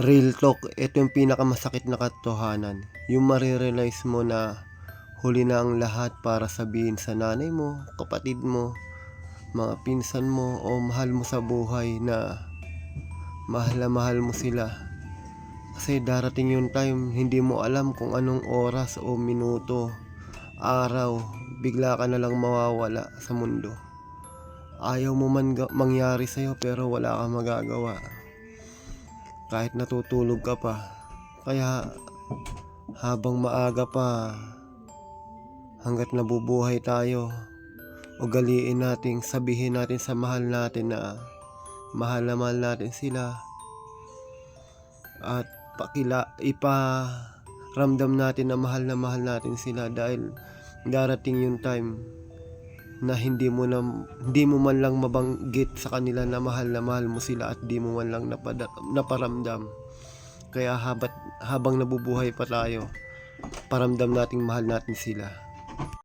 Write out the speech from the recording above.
Real talk, ito yung pinakamasakit na katotohanan. Yung marirealize mo na huli na ang lahat para sabihin sa nanay mo, kapatid mo, mga pinsan mo o mahal mo sa buhay na mahal na mahal mo sila. Kasi darating yung time, hindi mo alam kung anong oras o minuto, araw, bigla ka na lang mawawala sa mundo. Ayaw mo man mangyari sa'yo pero wala kang magagawa kahit natutulog ka pa. Kaya habang maaga pa, hanggat nabubuhay tayo, ugaliin natin, sabihin natin sa mahal natin na mahal na mahal natin sila. At pakila, ipa ramdam natin na mahal na mahal natin sila dahil darating yung time na hindi mo na hindi mo man lang mabanggit sa kanila na mahal na mahal mo sila at di mo man lang napada, naparamdam. Kaya habat, habang nabubuhay pa tayo, paramdam nating mahal natin sila.